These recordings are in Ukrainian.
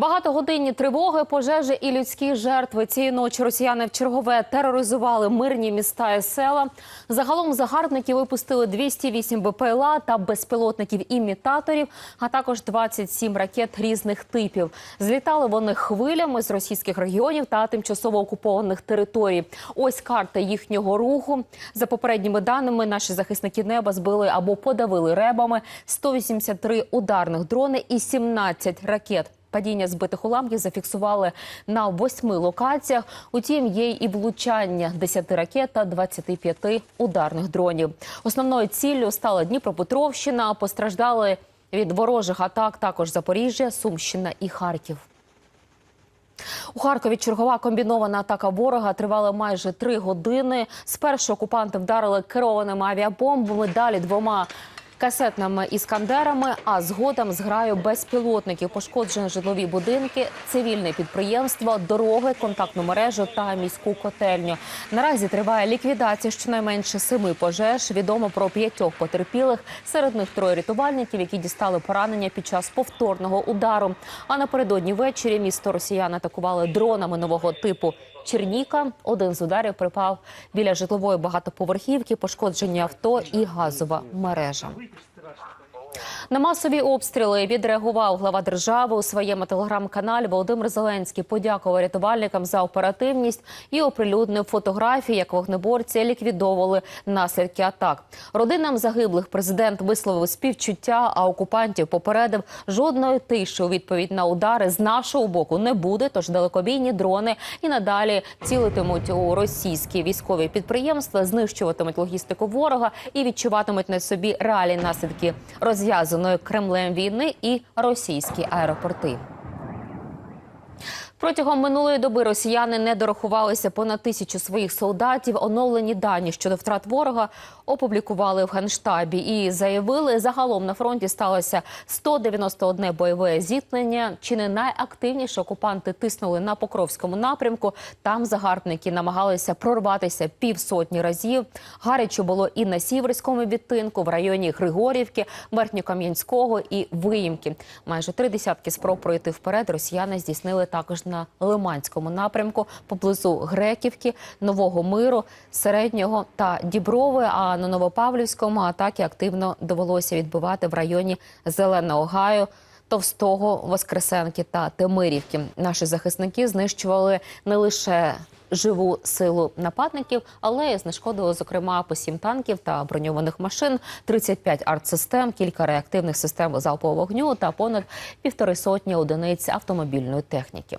Багатогодинні тривоги, пожежі і людські жертви. Цієї ночі росіяни в чергове тероризували мирні міста і села. Загалом загарбники випустили 208 БПЛА та безпілотників-імітаторів, а також 27 ракет різних типів. Злітали вони хвилями з російських регіонів та тимчасово окупованих територій. Ось карта їхнього руху. За попередніми даними, наші захисники неба збили або подавили ребами 183 ударних дрони і 17 ракет. Падіння збитих уламків зафіксували на восьми локаціях. Утім, є і влучання 10 ракет та 25 ударних дронів. Основною ціллю стала Дніпропетровщина. Постраждали від ворожих атак також Запоріжжя, Сумщина і Харків. У Харкові чергова комбінована атака ворога тривала майже три години. Спершу окупанти вдарили керованими авіабомбами, далі двома касетними іскандерами, а згодом зграю безпілотників, пошкоджені житлові будинки, цивільне підприємство, дороги, контактну мережу та міську котельню. Наразі триває ліквідація щонайменше семи пожеж. Відомо про п'ятьох потерпілих. Серед них троє рятувальників, які дістали поранення під час повторного удару. А напередодні ввечері місто росіян атакували дронами нового типу. Черніка один з ударів припав біля житлової багатоповерхівки, пошкоджені авто і газова мережа. На масові обстріли відреагував глава держави у своєму телеграм-каналі. Володимир Зеленський подякував рятувальникам за оперативність і оприлюднив фотографії, як вогнеборці ліквідовували наслідки атак. Родинам загиблих президент висловив співчуття, а окупантів попередив жодної тиші у відповідь на удари з нашого боку не буде. Тож далекобійні дрони і надалі цілитимуть у російські військові підприємства, знищуватимуть логістику ворога і відчуватимуть на собі реальні наслідки розв'язаної Кремлем війни і російські аеропорти. Протягом минулої доби росіяни не дорахувалися понад тисячу своїх солдатів. Оновлені дані щодо втрат ворога опублікували в генштабі і заявили, загалом на фронті сталося 191 бойове зіткнення. Чи не найактивніше окупанти тиснули на Покровському напрямку? Там загарбники намагалися прорватися півсотні разів. Гаряче було і на сіверському відтинку, в районі Григорівки, Верхньокам'янського і Виїмки. Майже три десятки спроб пройти вперед. Росіяни здійснили також на Лиманському напрямку поблизу Греківки, Нового Миру, Середнього та Діброви. А на Новопавлівському атаки активно довелося відбивати в районі Зеленого Гаю. Товстого Воскресенки та Темирівки наші захисники знищували не лише живу силу нападників, але й знешкодили, зокрема, по сім танків та броньованих машин, 35 артсистем, кілька реактивних систем залпового вогню та понад півтори сотні одиниць автомобільної техніки.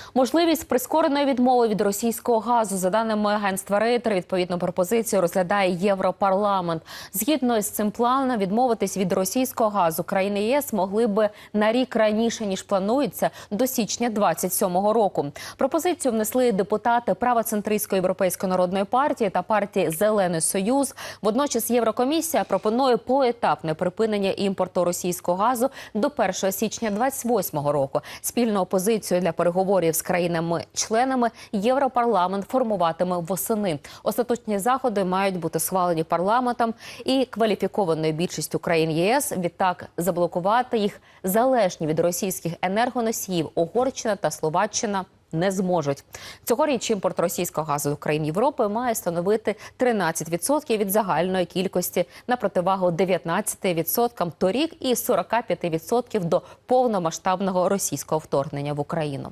Можливість прискореної відмови від російського газу, за даними агентства Рейтер, відповідну пропозицію розглядає Європарламент. Згідно з цим планом, відмовитись від російського газу країни ЄС могли би на рік раніше ніж планується до січня 27-го року. Пропозицію внесли депутати правоцентристської європейської народної партії та партії Зелений Союз. Водночас Єврокомісія пропонує поетапне припинення імпорту російського газу до 1 січня 28-го року. Спільну опозицію для переговорів з країнами-членами Європарламент формуватиме восени. Остаточні заходи мають бути схвалені парламентом і кваліфікованою більшістю країн ЄС. Відтак заблокувати їх залежні від російських енергоносіїв Угорщина та Словаччина. Не зможуть цьогоріч імпорт російського газу до країн Європи має становити 13% від загальної кількості на противагу 19% торік і 45% до повномасштабного російського вторгнення в Україну.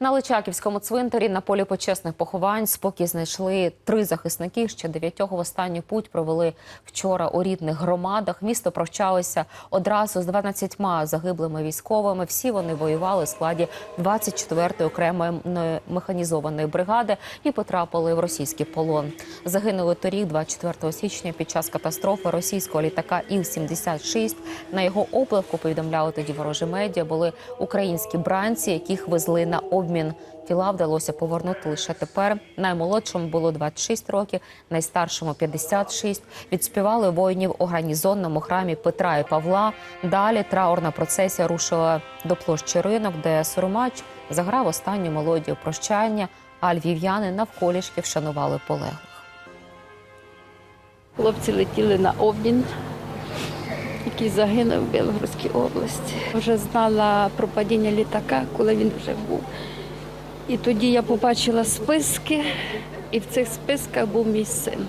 На Личаківському цвинтарі на полі почесних поховань спокій знайшли три захисники. Ще дев'ятьох в останню путь провели вчора у рідних громадах. Місто прощалося одразу з 12 загиблими військовими. Всі вони воювали у складі 24-ї окремої механізованої бригади і потрапили в російський полон. Загинули торік, 24 січня, під час катастрофи російського літака Іл-76. На його опливку повідомляли тоді ворожі медіа. Були українські бранці, яких везли на обмін. Тіла вдалося повернути лише тепер. Наймолодшому було 26 років, найстаршому 56. Відспівали воїнів у гарнізонному храмі Петра і Павла. Далі траурна процесія рушила до площі ринок, де Сурмач заграв останню мелодію прощання. А львів'яни навколішки вшанували полеглих. Хлопці летіли на обмін. який загинув в Білгородській області. Вже знала про падіння літака, коли він вже був. І тоді я побачила списки, і в цих списках був мій син.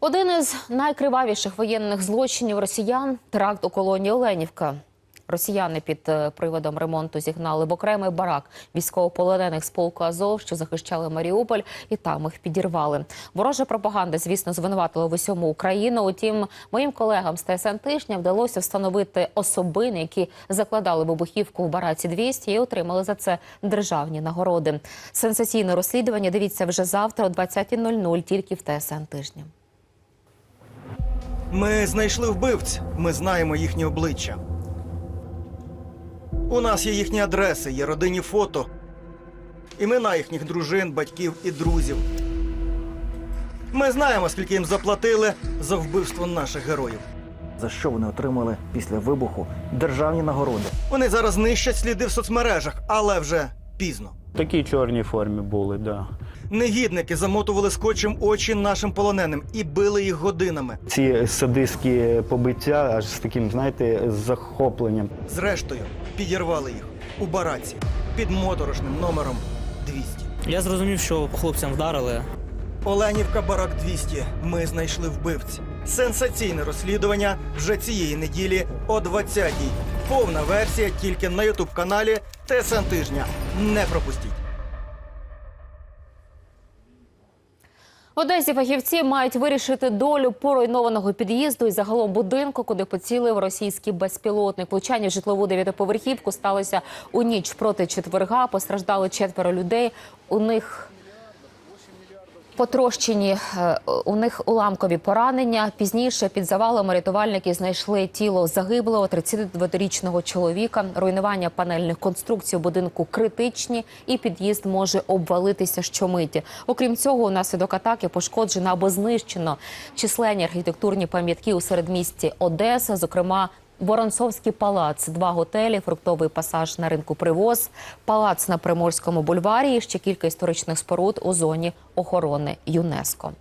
Один із найкривавіших воєнних злочинів росіян теракт у колонії Оленівка. Росіяни під е, приводом ремонту зігнали в окремий барак військовополонених з полку Азов, що захищали Маріуполь, і там їх підірвали. Ворожа пропаганда, звісно, звинуватила в усьому Україну. Утім, моїм колегам з ТСН тижня вдалося встановити особини, які закладали вибухівку в бараці 200 і отримали за це державні нагороди. Сенсаційне розслідування дивіться вже завтра о 20.00 тільки в ТСН тижня. Ми знайшли вбивць, ми знаємо їхні обличчя. У нас є їхні адреси, є родинні фото, імена їхніх дружин, батьків і друзів. Ми знаємо, скільки їм заплатили за вбивство наших героїв. за що вони отримали після вибуху державні нагороди. Вони зараз нищать сліди в соцмережах, але вже пізно. В такій чорній формі були, да. Негідники замотували скотчем очі нашим полоненим і били їх годинами. Ці садистські побиття аж з таким, знаєте, захопленням. Зрештою, підірвали їх у бараці під моторошним номером 200. Я зрозумів, що хлопцям вдарили. Оленівка Барак 200. Ми знайшли вбивць. Сенсаційне розслідування вже цієї неділі о 20-й. Повна версія тільки на ютуб каналі ТСН Тижня. Не пропустіть. Одесі фахівці мають вирішити долю поруйнованого під'їзду і загалом будинку, куди поцілив російський безпілотник. Влучання в житлову дев'ятиповерхівку сталося у ніч проти четверга. Постраждали четверо людей. У них Потрощені е, у них уламкові поранення. Пізніше під завалами рятувальники знайшли тіло загиблого 32-річного чоловіка. Руйнування панельних конструкцій у будинку критичні, і під'їзд може обвалитися щомиті. Окрім цього, унаслідок атаки пошкоджено або знищено численні архітектурні пам'ятки у середмісті Одеса, зокрема. Воронцовський палац, два готелі, фруктовий пасаж на ринку Привоз, палац на Приморському бульварі і ще кілька історичних споруд у зоні охорони ЮНЕСКО.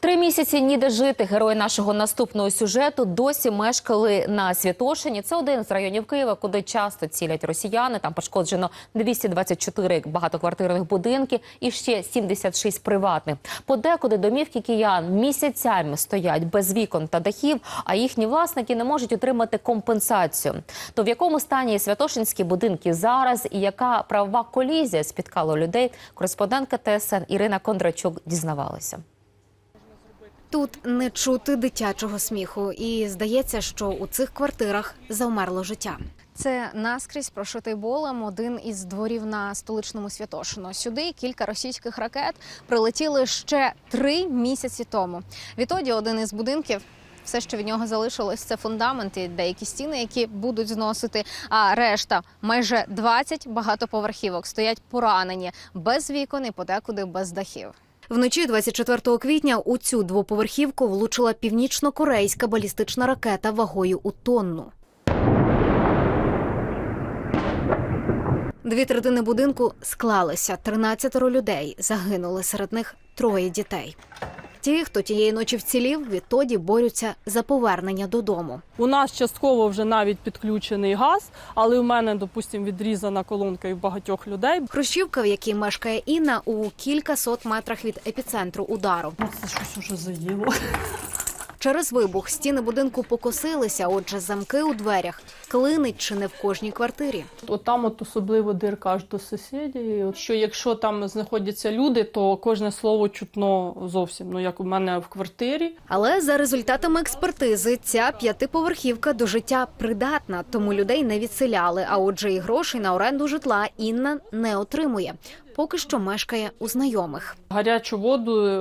Три місяці ніде жити. Герої нашого наступного сюжету досі мешкали на Святошині. Це один з районів Києва, куди часто цілять росіяни. Там пошкоджено 224 багатоквартирних будинки і ще 76 приватних. Подекуди домівки киян місяцями стоять без вікон та дахів, а їхні власники не можуть отримати компенсацію. То в якому стані святошинські будинки зараз і яка правова колізія спіткала людей? Кореспондентка ТСН Ірина Кондрачук дізнавалася. Тут не чути дитячого сміху, і здається, що у цих квартирах завмерло життя. Це наскрізь прошитий болем один із дворів на столичному Святошино. Сюди кілька російських ракет прилетіли ще три місяці тому. Відтоді один із будинків. Все, що від нього залишилось, це фундамент деякі стіни, які будуть зносити. А решта майже 20 багатоповерхівок стоять поранені без вікон і подекуди без дахів. Вночі 24 квітня у цю двоповерхівку влучила північно-корейська балістична ракета вагою у тонну. Дві третини будинку склалися. 13 людей загинули, серед них троє дітей. Ті, хто тієї ночі вцілів, відтоді борються за повернення додому. У нас частково вже навіть підключений газ, але у мене, допустимо, відрізана колонка і в багатьох людей. Хрущівка, в якій мешкає Інна, у кількасот метрах від епіцентру удару. Це щось уже заїло. Через вибух стіни будинку покосилися, отже, замки у дверях клинить чи не в кожній квартирі. От там от особливо дирка аж до сусідів. Що якщо там знаходяться люди, то кожне слово чутно зовсім. Ну як у мене в квартирі. Але за результатами експертизи, ця п'ятиповерхівка до життя придатна, тому людей не відселяли. А отже, і грошей на оренду житла Інна не отримує. Поки що мешкає у знайомих. Гарячу воду, е,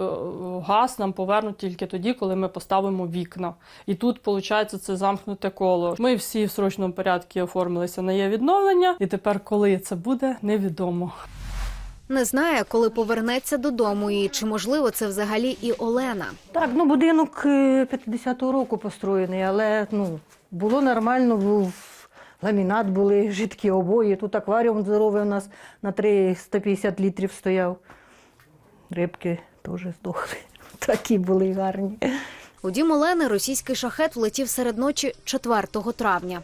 газ нам повернуть тільки тоді, коли ми поставимо вікна. І тут, виходить, це замкнуте коло. Ми всі в срочному порядку оформилися на є відновлення, і тепер, коли це буде, невідомо. Не знає, коли повернеться додому, і чи можливо це взагалі і Олена. Так, ну будинок е, 50-го року построєний, але ну, було нормально, був ламінат, були жидкі обої. Тут акваріум здоровий у нас на 350 літрів стояв. Рибки теж здохли. Такі були гарні. У дім Олени російський шахет влетів серед ночі 4 травня.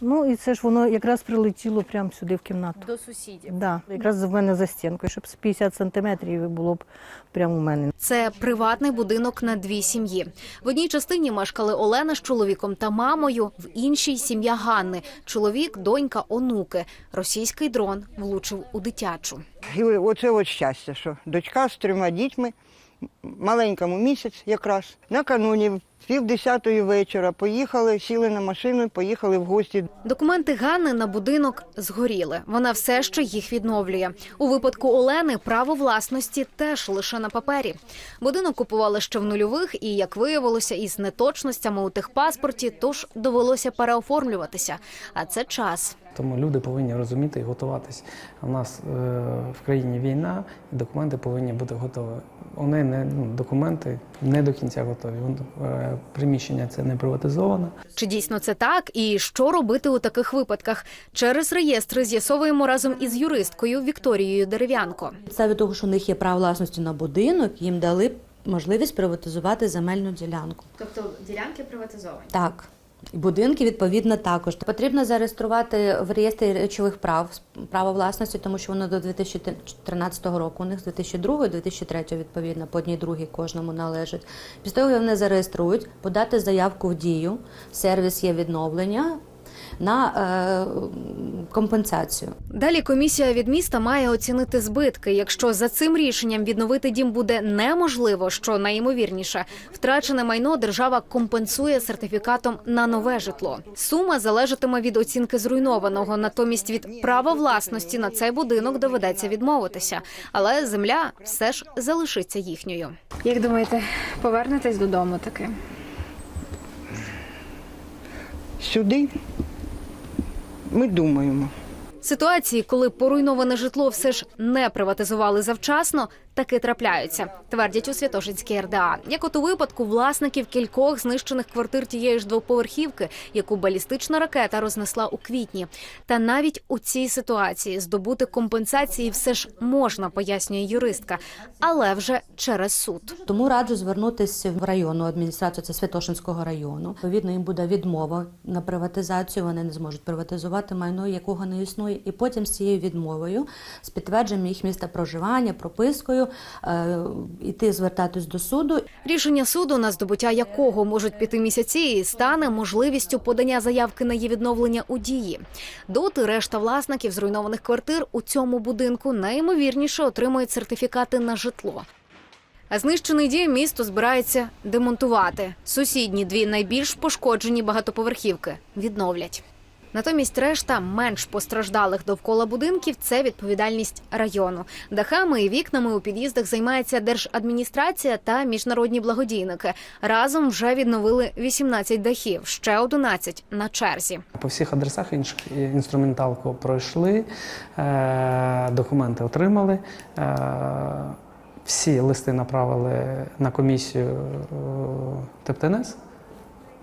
Ну і це ж воно якраз прилетіло прямо сюди в кімнату. До сусідів. Да, якраз в мене за стінкою, щоб з 50 сантиметрів було б прямо у мене. Це приватний будинок на дві сім'ї. В одній частині мешкали Олена з чоловіком та мамою, в іншій сім'я Ганни. Чоловік, донька, онуки. Російський дрон влучив у дитячу. І оце от щастя, що дочка з трьома дітьми, маленькому місяць якраз, накануні пів десятої вечора поїхали, сіли на машину поїхали в гості Документи Ганни на будинок згоріли. Вона все ще їх відновлює. У випадку Олени право власності теж лише на папері. Будинок купували ще в нульових, і як виявилося, із неточностями у техпаспорті, тож довелося переоформлюватися. А це час. Тому люди повинні розуміти і готуватись. У нас е, в країні війна, і документи повинні бути готові. Вони не ну, документи не до кінця готові. Е, приміщення це не приватизоване. Чи дійсно це так? І що робити у таких випадках? Через реєстри з'ясовуємо разом із юристкою Вікторією Дерев'янко. Підставі того, що у них є право власності на будинок, їм дали можливість приватизувати земельну ділянку. Тобто ділянки приватизовані. Так. Будинки відповідно також потрібно зареєструвати в реєстрі речових прав право власності, тому що воно до 2013 року. У них з 2002 2003 відповідно по одній другій кожному належить. Після того вони зареєструють, подати заявку в дію. Сервіс є відновлення на е, компенсацію. Далі комісія від міста має оцінити збитки. Якщо за цим рішенням відновити дім буде неможливо, що найімовірніше, втрачене майно держава компенсує сертифікатом на нове житло. Сума залежатиме від оцінки зруйнованого. Натомість від права власності на цей будинок доведеться відмовитися. Але земля все ж залишиться їхньою. Як думаєте, повернетесь додому таки? сюди. Ми думаємо. Ситуації, коли поруйноване житло все ж не приватизували завчасно, таки трапляються, твердять у Святошинській РДА. Як от у випадку власників кількох знищених квартир тієї ж двоповерхівки, яку балістична ракета рознесла у квітні. Та навіть у цій ситуації здобути компенсації все ж можна, пояснює юристка, але вже через суд. Тому раджу звернутися в районну адміністрацію, це Святошинського району. Відповідно, їм буде відмова на приватизацію. Вони не зможуть приватизувати майно, якого не існує. І потім з цією відмовою, з підтвердженням їх міста проживання, пропискою, е, іти звертатись до суду. Рішення суду, на здобуття якого можуть піти місяці, стане можливістю подання заявки на її відновлення у дії. Доти решта власників зруйнованих квартир у цьому будинку найімовірніше отримують сертифікати на житло. А знищений дім місто збирається демонтувати. Сусідні дві найбільш пошкоджені багатоповерхівки відновлять. Натомість решта менш постраждалих довкола будинків це відповідальність району. Дахами і вікнами у під'їздах займається держадміністрація та міжнародні благодійники. Разом вже відновили 18 дахів, ще 11 на черзі. По всіх адресах інструменталку пройшли, е, документи отримали. Е, всі листи направили на комісію е, ТЕПТНС.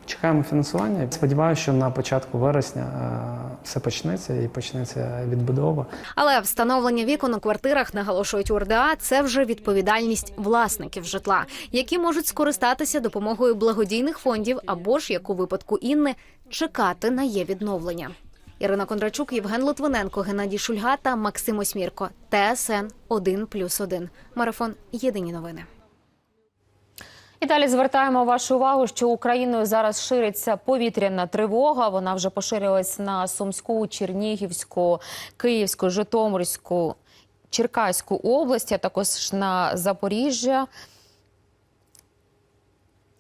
Чекаємо фінансування. Сподіваюся, що на початку вересня е, все почнеться і почнеться відбудова. Але встановлення вікон у квартирах наголошують у РДА. Це вже відповідальність власників житла, які можуть скористатися допомогою благодійних фондів або ж, як у випадку Інни, чекати на є відновлення. Ірина Кондрачук, Євген Литвиненко, Геннадій Шульга та Максим Осмірко. ТСН 1+,1. Марафон. Єдині новини. І далі звертаємо вашу увагу, що Україною зараз шириться повітряна тривога. Вона вже поширилась на Сумську, Чернігівську, Київську, Житомирську, Черкаську області, а також на Запоріжжя.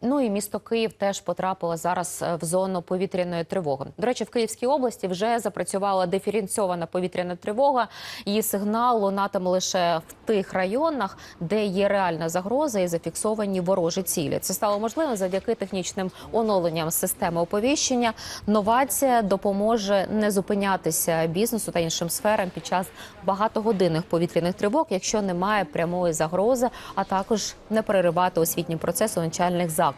Ну і місто Київ теж потрапило зараз е, в зону повітряної тривоги. До речі, в Київській області вже запрацювала диференційована повітряна тривога. Її сигнал лунатиме лише в тих районах, де є реальна загроза і зафіксовані ворожі цілі. Це стало можливо завдяки технічним оновленням системи оповіщення. Новація допоможе не зупинятися бізнесу та іншим сферам під час багатогодинних повітряних тривог, якщо немає прямої загрози, а також не переривати освітній процес у навчальних закладах.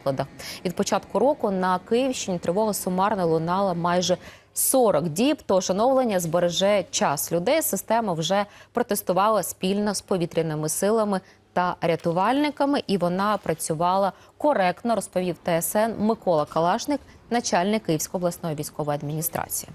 Від початку року на Київщині тривога сумарно лунала майже 40 діб. Тож оновлення збереже час людей. Система вже протестувала спільно з повітряними силами та рятувальниками, і вона працювала коректно, розповів ТСН Микола Калашник, начальник Київської обласної військової адміністрації.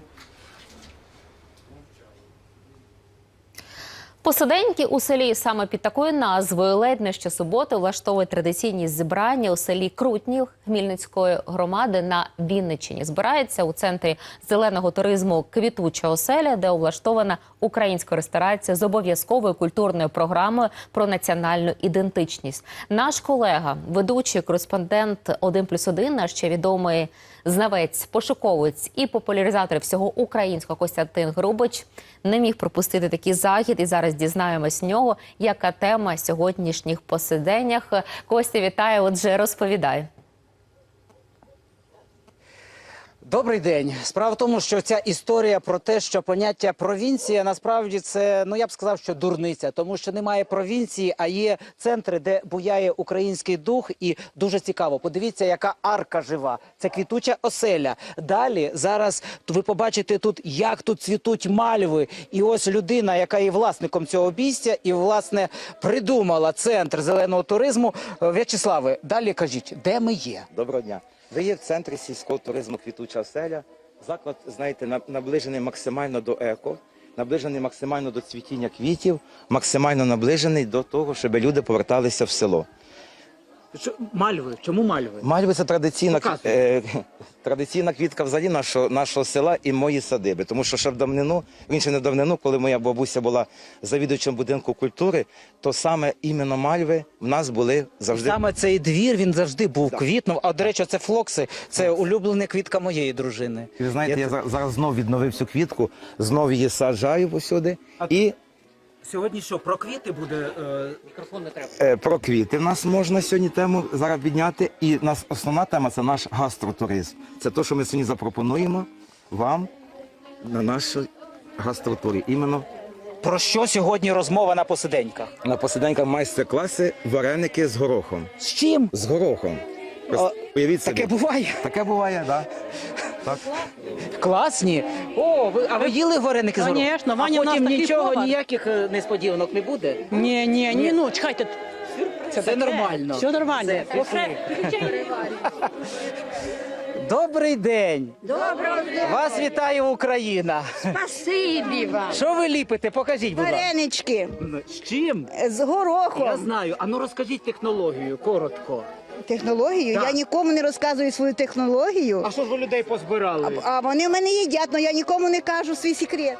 Посиденьки у селі саме під такою назвою ледь не щосуботи влаштовують традиційні зібрання у селі Крутнів Хмільницької громади на Вінниччині. Збирається у центрі зеленого туризму Квітуча оселя, де облаштована українська ресторація з обов'язковою культурною програмою про національну ідентичність. Наш колега, ведучий кореспондент 1+,1, наш ще відомий знавець, пошуковець і популяризатор всього українського Костянтин Грубич не міг пропустити такий захід. І зараз дізнаємось в нього, яка тема сьогоднішніх посиденнях. Костя, вітаю. Отже, розповідай. Добрий день. Справа в тому, що ця історія про те, що поняття провінція насправді це ну я б сказав, що дурниця, тому що немає провінції, а є центри, де буяє український дух, і дуже цікаво. Подивіться, яка арка жива. Це квітуча оселя. Далі зараз ви побачите тут, як тут цвітуть мальви. І ось людина, яка є власником цього обійстя, і власне придумала центр зеленого туризму. Е, В'ячеславе, далі кажіть, де ми є? Доброго дня. Ви є в центрі сільського туризму Квітуча оселя. Заклад, знаєте, на- наближений максимально до еко, наближений максимально до цвітіння квітів, максимально наближений до того, щоб люди поверталися в село. Що, мальви? Чому мальви? Мальви це традиційна, Показуй. е, традиційна квітка взагалі нашого, нашого села і мої садиби. Тому що ще в давнину, він ще не в давнину, коли моя бабуся була завідувачем будинку культури, то саме іменно мальви в нас були завжди. Саме цей двір він завжди був квітнув. А до речі, це флокси. Це улюблена квітка моєї дружини. Ви знаєте, я, за- зараз знов відновив цю квітку, знов її саджаю посюди. І Сьогодні що про квіти буде мікрофон не треба. е, про квіти в нас можна сьогодні тему зараз підняти. І нас основна тема це наш гастротуризм. Це те, що ми сьогодні запропонуємо вам на нашій гастротурі. Іменно Про що сьогодні розмова на посиденьках? на посиденьках майстер-класи вареники з горохом. З чим? З горохом. Просто Уявіть собі. Таке буває. Таке буває, так. Так. Класні. О, ви, а ви їли вареники з горохом? Конечно, а Ваня в нас потім такий нічого, повар. ніяких е, несподіванок не буде? Ні, ні, ні, ну чекайте. Це все нормально. Все нормально. Все, Добрий день. Доброго дня. Вас вітає Україна. Спасибі вам. Що ви ліпите? Покажіть, будь ласка. Варенички З чим? з горохом. Я знаю. А ну розкажіть технологію, коротко. Технологію. Так. Я нікому не розказую свою технологію. А що ж ви людей позбирали? А вони в мене їдять, але я нікому не кажу свій секрет.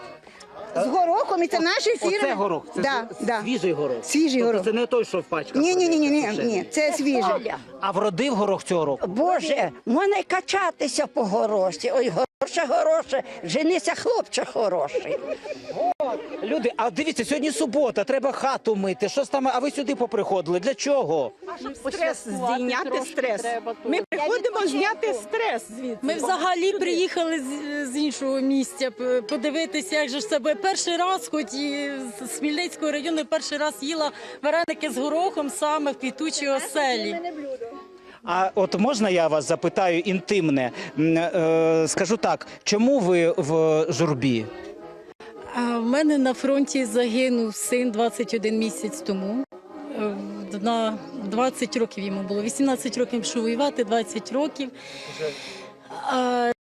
З горохом, і це наші фірми. Оце горох, це да, с- да. свіжий горох. Свіжий Тобто горох. Це не той, що в пачках. Ні, ні, ні, ні, ні, ні, це свіжий. А вродив горох цього року? Боже, можна качатися по горошці. Ой, гороше, гороше, женися, хлопче хороший. Люди, а дивіться, сьогодні субота, треба хату мити. Щось там, а ви сюди поприходили. Для чого? Стрес, здійняти стрес. Ми приходимо зняти стрес звідси. Ми взагалі приїхали з, з іншого місця подивитися, як же ж себе перший раз, хоч і з Смільницького району, перший раз їла вареники з горохом саме в квітучій оселі. А от можна я вас запитаю інтимне? Е, скажу так, чому ви в журбі? А в мене на фронті загинув син 21 місяць тому. Е, На 20 років йому було. 18 років пішов воювати, 20 років.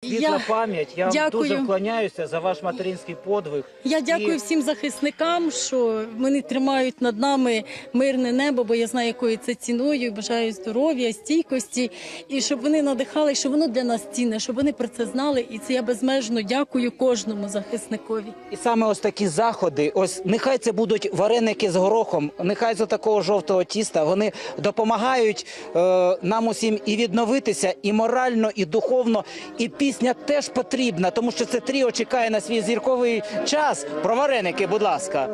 Світла пам'ять. Я вам дуже вклоняюся за ваш материнський подвиг. Я дякую І- всім захисникам, що вони тримають над нами мирне небо, бо я знаю, якою це ціною. і Бажаю здоров'я, стійкості, і щоб вони надихали, щоб воно для нас цінне, щоб вони про це знали. І це я безмежно дякую кожному захисникові. І саме ось такі заходи, ось нехай це будуть вареники з горохом, нехай з такого жовтого тіста. Вони допомагають е, нам усім і відновитися, і морально, і духовно. І пісня теж потрібна, тому що це тріо чекає на свій зірковий час. Про вареники, будь ласка.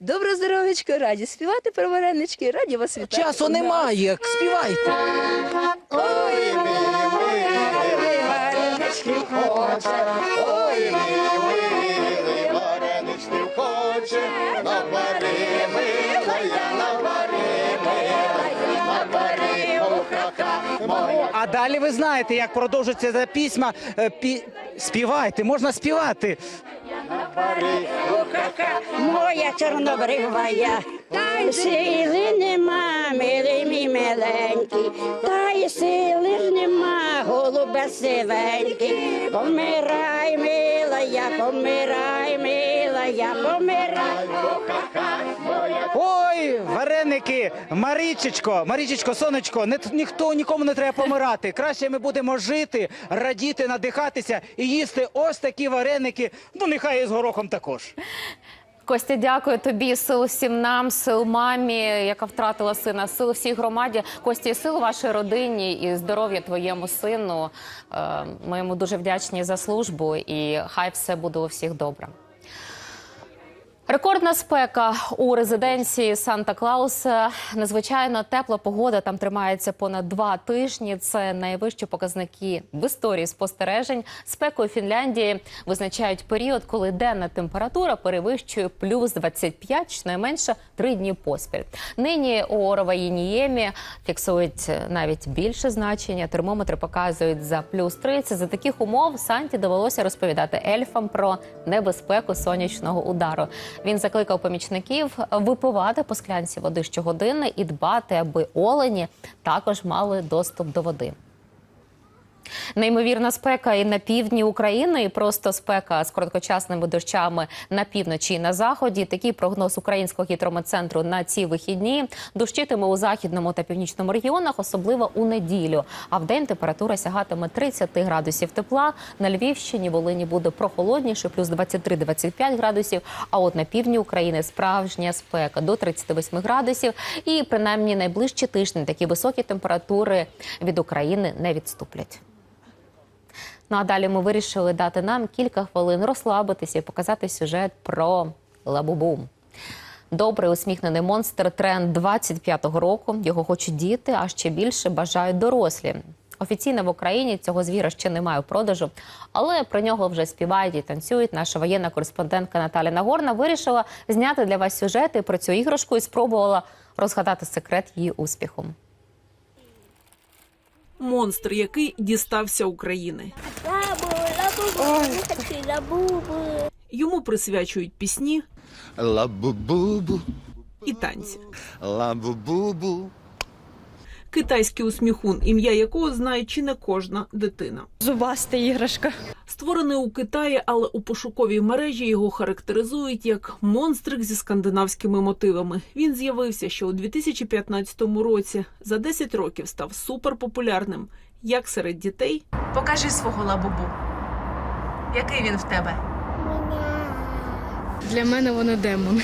Добро здоровечко, раді співати про варенички, раді вас вітати. Часу немає. Співайте. Ой, варенички хоче, ой, варенички А далі ви знаєте, як продовжується ця пісня. Е, Пі... Співайте, можна співати. Моя чорнобрива я. Та й сили нема, милий мій миленький, та й сили ж нема, голубе сивенький. Помирай, мила, я помирай, мила, я помирай. Ой, вареники, Марічечко, Марічечко, сонечко, не, ніхто нікому не треба помирати. Краще ми будемо жити, радіти, надихатися і їсти ось такі вареники. Ну, нехай і з горохом також. Костя, дякую тобі. Сил всім нам, сил мамі, яка втратила сина, сил всій громаді. Костя, і сил вашій родині і здоров'я твоєму сину. Е, Ми йому дуже вдячні за службу, і хай все буде у всіх добре. Рекордна спека у резиденції Санта Клауса. Незвичайно тепла погода там тримається понад два тижні. Це найвищі показники в історії спостережень. Спекою Фінляндії визначають період, коли денна температура перевищує плюс 25, щонайменше три дні поспіль. Нині у Роваїніємі фіксують навіть більше значення. Термометри показують за плюс 30. За таких умов Санті довелося розповідати ельфам про небезпеку сонячного удару. Він закликав помічників випивати по склянці води щогодини і дбати, аби олені також мали доступ до води. Неймовірна спека і на півдні України, і просто спека з короткочасними дощами на півночі і на заході. Такий прогноз українського гідрометцентру на ці вихідні дощитиме у західному та північному регіонах, особливо у неділю. А в день температура сягатиме 30 градусів тепла. На Львівщині Волині буде прохолодніше, плюс 23-25 градусів. А от на півдні України справжня спека до 38 градусів. І принаймні найближчі тижні такі високі температури від України не відступлять. Ну а далі ми вирішили дати нам кілька хвилин розслабитися і показати сюжет про лабубу. Добрий усміхнений монстр тренд 25-го року. Його хочуть діти, а ще більше бажають дорослі. Офіційно в Україні цього звіра ще немає у продажу, але про нього вже співають і танцюють. Наша воєнна кореспондентка Наталя Нагорна вирішила зняти для вас сюжети про цю іграшку і спробувала розгадати секрет її успіху. Монстр, який дістався України. Йому присвячують пісні Лабу-бубу, і танці. лабу-бубу. Китайський усміхун, ім'я якого знає чи не кожна дитина. Зубаста іграшка. Створений у Китаї, але у пошуковій мережі його характеризують як монстрик зі скандинавськими мотивами. Він з'явився ще у 2015 році. За 10 років став суперпопулярним як серед дітей, Покажи свого лабубу. Який він в тебе? Для мене воно демон.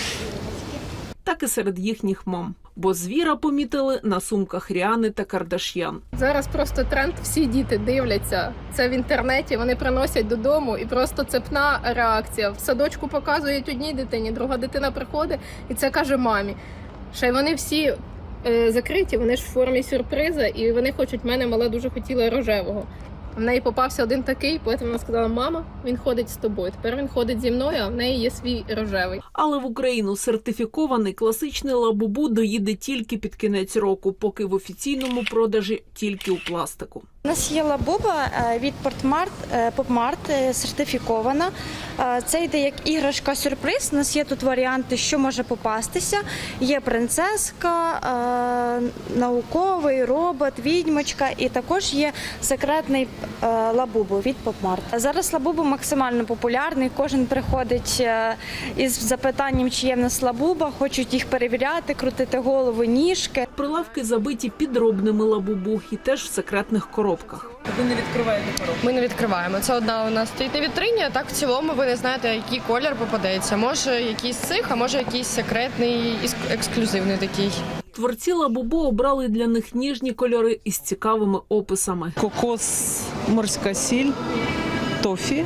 так і серед їхніх мам. Бо звіра помітили на сумках Ріани та Кардаш'ян. Зараз просто тренд, всі діти дивляться це в інтернеті. Вони приносять додому, і просто цепна реакція. В садочку показують одній дитині, друга дитина приходить і це каже мамі. Ще й вони всі е, закриті, вони ж в формі сюрприза, і вони хочуть. Мене мала дуже хотіла рожевого. В неї попався один такий, потім вона сказала: Мама, він ходить з тобою. Тепер він ходить зі мною, а в неї є свій рожевий. Але в Україну сертифікований класичний лабубу доїде тільки під кінець року, поки в офіційному продажі тільки у пластику. У нас є лабуба е, від Портмарт, Попмарт е, сертифікована. Е, Це йде як іграшка сюрприз. У нас є тут варіанти, що може попастися. Є принцеска, науковий робот, відьмочка, і також є секретний лабубу від Попмарт. Зараз лабубу максимально популярний. Кожен приходить із запитанням, чи є в нас лабуба, хочуть їх перевіряти, крутити голову, ніжки. Прилавки забиті підробними лабубу і теж в секретних коробках. Ви не відкриваєте коробку? Ми не відкриваємо. Це одна у нас стоїть на вітрині, а так в цілому ви не знаєте, який колір попадеться. Може якийсь цих, а може якийсь секретний, іск- ексклюзивний такий. Творці лабубу обрали для них ніжні кольори із цікавими описами. кокос, морська сіль, тофі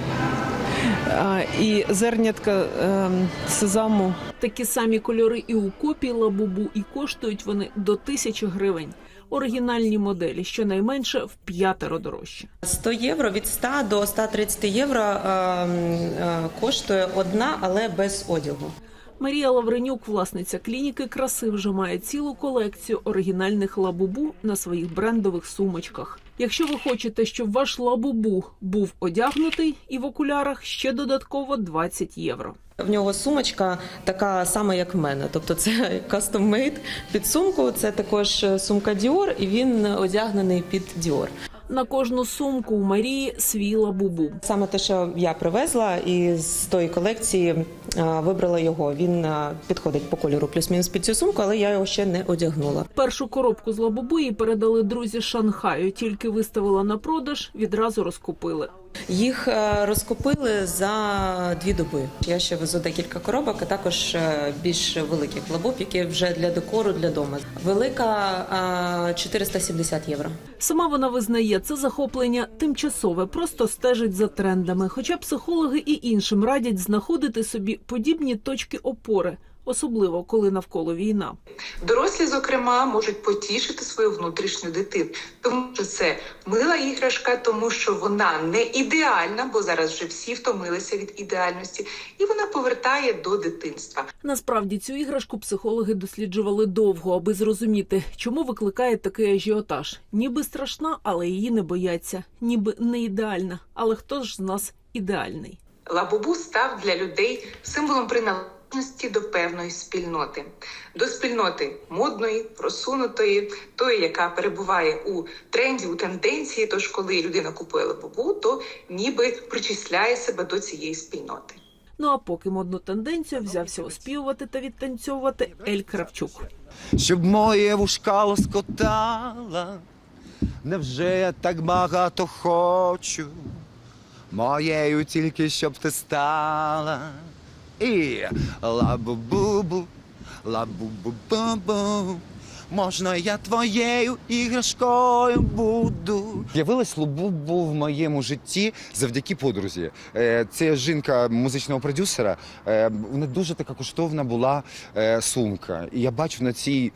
і зернятка ем, сезаму. Такі самі кольори і у копії лабубу, і коштують вони до тисячі гривень. Оригінальні моделі щонайменше в п'ятеро дорожче. 100 євро від 100 до 130 євро е, е, коштує одна, але без одягу. Марія Лавренюк, власниця клініки краси, вже має цілу колекцію оригінальних лабубу на своїх брендових сумочках. Якщо ви хочете, щоб ваш лабубу був одягнутий і в окулярах, ще додатково 20 євро. В нього сумочка така сама, як в мене. Тобто це custom-made під сумку. Це також сумка Dior, і він одягнений під Dior. На кожну сумку у Марії свій лабубу. Саме те, що я привезла, і з тої колекції вибрала його. Він підходить по кольору плюс-мінус під цю сумку, але я його ще не одягнула. Першу коробку з лабубу їй передали друзі Шанхаю. Тільки виставила на продаж, відразу розкупили. Їх е, розкупили за дві доби. Я ще везу декілька коробок, а також е, більш великих лабуб, які вже для декору для дому. Велика е, 470 євро. Сама вона визнає це захоплення тимчасове, просто стежить за трендами. Хоча психологи і іншим радять знаходити собі подібні точки опори, особливо коли навколо війна. Дорослі, зокрема, можуть потішити свою внутрішню дитину, тому що це мила іграшка, тому що вона не ідеальна, бо зараз вже всі втомилися від ідеальності, і вона повертає до дитинства. Насправді цю іграшку психологи досліджували довго, аби зрозуміти, чому викликає такий ажіотаж. Ніби страшна, але її не бояться. Ніби не ідеальна. Але хто ж з нас ідеальний? Лабубу став для людей символом приналежності до певної спільноти, до спільноти модної, просунутої, тої, яка перебуває у тренді, у тенденції. Тож, коли людина купує лабубу, то ніби причисляє себе до цієї спільноти. Ну а поки модну тенденцію взявся оспівувати та відтанцьовувати Ель Кравчук. Щоб моє вушка лоскотала, невже я так багато хочу, моєю тільки щоб ти стала. E lá bu bu bu, lá bu bu bum bum. Можна я твоєю іграшкою буду. З'явилась лабубу в моєму житті завдяки подрузі. Е, Це жінка музичного продюсера. Е, Вона дуже така коштовна була е, сумка. І я бачу на цій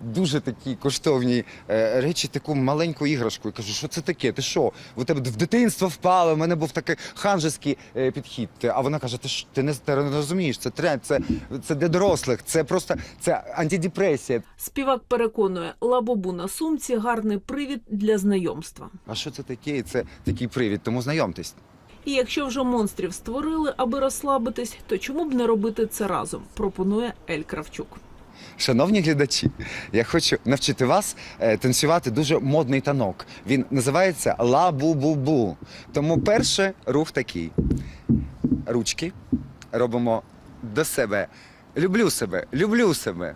дуже такій коштовній речі таку маленьку іграшку. І кажу, що це таке? Ти що? У тебе в дитинство впало, в мене був такий ханжеський підхід. А вона каже: ти ж ти не, ти не розумієш, це тренд, це, це для дорослих, це просто це антидепресія. Співак переконує, лабобу на сумці гарний привід для знайомства. А що це таке? Це такий привід, тому знайомтесь. І якщо вже монстрів створили, аби розслабитись, то чому б не робити це разом? Пропонує Ель Кравчук. Шановні глядачі, я хочу навчити вас е, танцювати дуже модний танок. Він називається ла-бу-бу-бу. Тому перший рух такий. Ручки робимо до себе. Люблю себе, люблю себе.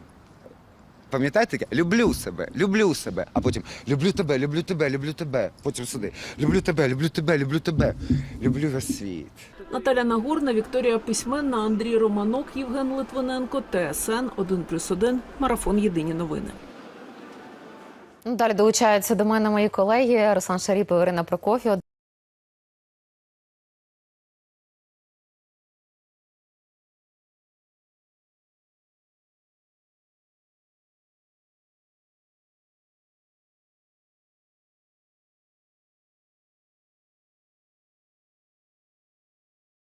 Пам'ятаєте таке? Люблю себе, люблю себе. А потім люблю тебе, люблю тебе, люблю тебе. Потім сюди. Люблю тебе, люблю тебе, люблю тебе. Люблю весь світ. Наталя Нагорна, Вікторія Письменна, Андрій Романок, Євген Литвиненко, ТСН 1+,1, Марафон Єдині новини. Далі долучаються до мене мої колеги Руслан Шаріпов, Ірина Прокофів.